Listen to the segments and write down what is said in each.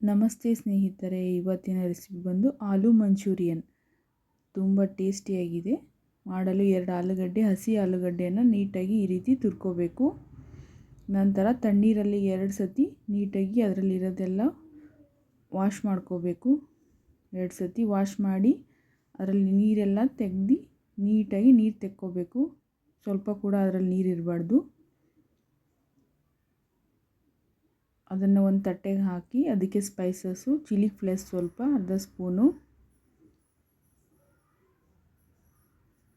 ನಮಸ್ತೆ ಸ್ನೇಹಿತರೆ, ಇವತ್ತಿನ ರೆಸಿಪಿ ಬಂದು ಆಲೂ ಮಂಚೂರಿಯನ್. ತುಂಬ ಟೇಸ್ಟಿಯಾಗಿದೆ. ಮಾಡಲು ಎರಡು ಆಲೂಗಡ್ಡೆ, ಹಸಿ ಆಲೂಗಡ್ಡೆಯನ್ನು ನೀಟಾಗಿ ಈ ರೀತಿ ತುರ್ಕೋಬೇಕು. ನಂತರ ತಣ್ಣೀರಲ್ಲಿ ಎರಡು ಸತಿ ನೀಟಾಗಿ ಅದರಲ್ಲಿರೋದೆಲ್ಲ ವಾಶ್ ಮಾಡ್ಕೋಬೇಕು. ಎರಡು ಸತಿ ವಾಶ್ ಮಾಡಿ ಅದರಲ್ಲಿ ನೀರೆಲ್ಲ ತೆಗ್ದು ನೀಟಾಗಿ ನೀರು ತೆಕ್ಕೋಬೇಕು. ಸ್ವಲ್ಪ ಕೂಡ ಅದರಲ್ಲಿ ನೀರು ಇರಬಾರ್ದು. ಅದನ್ನು ಒಂದು ತಟ್ಟೆಗೆ ಹಾಕಿ ಅದಕ್ಕೆ ಸ್ಪೈಸಸ್ಸು, ಚಿಲ್ಲಿ ಫ್ಲೇಸ್ ಸ್ವಲ್ಪ, ಅರ್ಧ ಸ್ಪೂನು,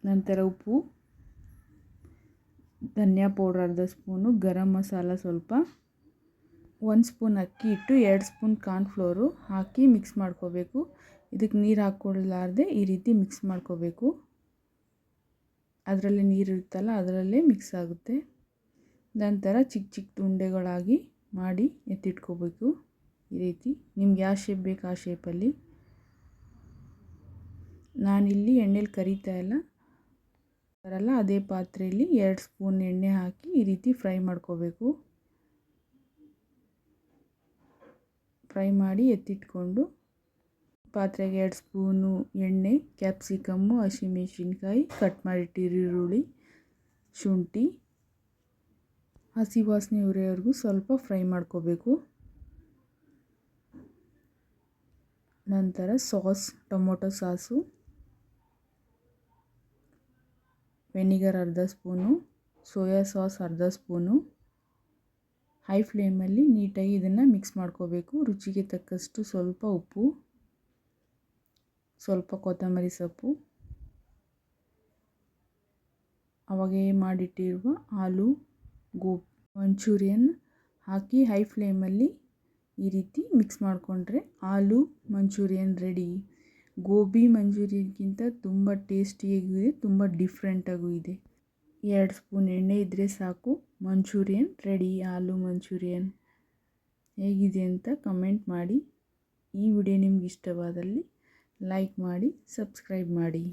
ನಂತರ ಉಪ್ಪು, ಧನಿಯಾ ಪೌಡ್ರ್ ಅರ್ಧ ಸ್ಪೂನು, ಗರಂ ಮಸಾಲ ಸ್ವಲ್ಪ, ಒಂದು ಸ್ಪೂನ್ ಅಕ್ಕಿ ಇಟ್ಟು ಎರಡು ಸ್ಪೂನ್ ಕಾರ್ನ್ಫ್ಲೋರು ಹಾಕಿ ಮಿಕ್ಸ್ ಮಾಡ್ಕೋಬೇಕು. ಇದಕ್ಕೆ ನೀರು ಹಾಕ್ಕೊಳ್ಳಾರ್ದೆ ಈ ರೀತಿ ಮಿಕ್ಸ್ ಮಾಡ್ಕೋಬೇಕು. ಅದರಲ್ಲಿ ನೀರು ಇರುತ್ತಲ್ಲ, ಅದರಲ್ಲೇ ಮಿಕ್ಸ್ ಆಗುತ್ತೆ. ನಂತರ ಚಿಕ್ಕ ಚಿಕ್ಕ ಉಂಡೆಗಳಾಗಿ ಮಾಡಿ ಎತ್ತಿಟ್ಕೋಬೇಕು. ಈ ರೀತಿ ನಿಮ್ಗೆ ಯಾವ ಶೇಪ್ ಬೇಕು ಆ ಶೇಪಲ್ಲಿ ನಾನಿಲ್ಲಿ ಎಣ್ಣೆಲಿ ಕರಿತಾ ಇಲ್ಲ. ಬರಲ್ಲ ಅದೇ ಪಾತ್ರೆಯಲ್ಲಿ ಎರಡು ಸ್ಪೂನ್ ಎಣ್ಣೆ ಹಾಕಿ ಈ ರೀತಿ ಫ್ರೈ ಮಾಡ್ಕೋಬೇಕು. ಫ್ರೈ ಮಾಡಿ ಎತ್ತಿಟ್ಕೊಂಡು ಪಾತ್ರೆಗೆ ಎರಡು ಸ್ಪೂನು ಎಣ್ಣೆ, ಕ್ಯಾಪ್ಸಿಕಮ್ಮು, ಹಸಿಮೆಣಸಿನ್ಕಾಯಿ, ಕಟ್ ಮಾಡಿಟ್ಟಿರೋ ಈರುಳ್ಳಿ, ಶುಂಠಿ ಹಸಿ ವಾಸನೆ ಉರಿಯೋವರೆಗೂ ಸ್ವಲ್ಪ ಫ್ರೈ ಮಾಡ್ಕೋಬೇಕು. ನಂತರ ಸಾಸ್, ಟೊಮೊಟೊ ಸಾಸು, ವೆನಿಗರ್ ಅರ್ಧ ಸ್ಪೂನು, ಸೋಯಾ ಸಾಸ್ ಅರ್ಧ ಸ್ಪೂನು. ಹೈ ಫ್ಲೇಮಲ್ಲಿ ನೀಟಾಗಿ ಇದನ್ನು ಮಿಕ್ಸ್ ಮಾಡ್ಕೋಬೇಕು. ರುಚಿಗೆ ತಕ್ಕಷ್ಟು ಸ್ವಲ್ಪ ಉಪ್ಪು, ಸ್ವಲ್ಪ ಕೊತ್ತಂಬರಿ ಸೊಪ್ಪು. ಅವಾಗೇ ಮಾಡಿಟ್ಟಿರುವ ಆಲೂ ಗೋ ಮಂಚೂರಿಯನ್ ಹಾಕಿ ಹೈ ಫ್ಲೇಮಲ್ಲಿ ಈ ರೀತಿ ಮಿಕ್ಸ್ ಮಾಡಿಕೊಂಡ್ರೆ ಆಲೂ ಮಂಚೂರಿಯನ್ ರೆಡಿ. ಗೋಬಿ ಮಂಚೂರಿಯನ್ಗಿಂತ ತುಂಬ ಟೇಸ್ಟಿಯಾಗೂ ಇದೆ ತುಂಬ ಡಿಫ್ರೆಂಟಾಗೂ ಇದೆ. ಎರಡು ಸ್ಪೂನ್ ಎಣ್ಣೆ ಇದ್ದರೆ ಸಾಕು, ಮಂಚೂರಿಯನ್ ರೆಡಿ ಆಲೂ ಮಂಚೂರಿಯನ್. ಹೇಗಿದೆ ಅಂತ ಕಮೆಂಟ್ ಮಾಡಿ. ಈ ವಿಡಿಯೋ ನಿಮ್ಗೆ ಇಷ್ಟವಾದಲ್ಲಿ ಲೈಕ್ ಮಾಡಿ, ಸಬ್ಸ್ಕ್ರೈಬ್ ಮಾಡಿ.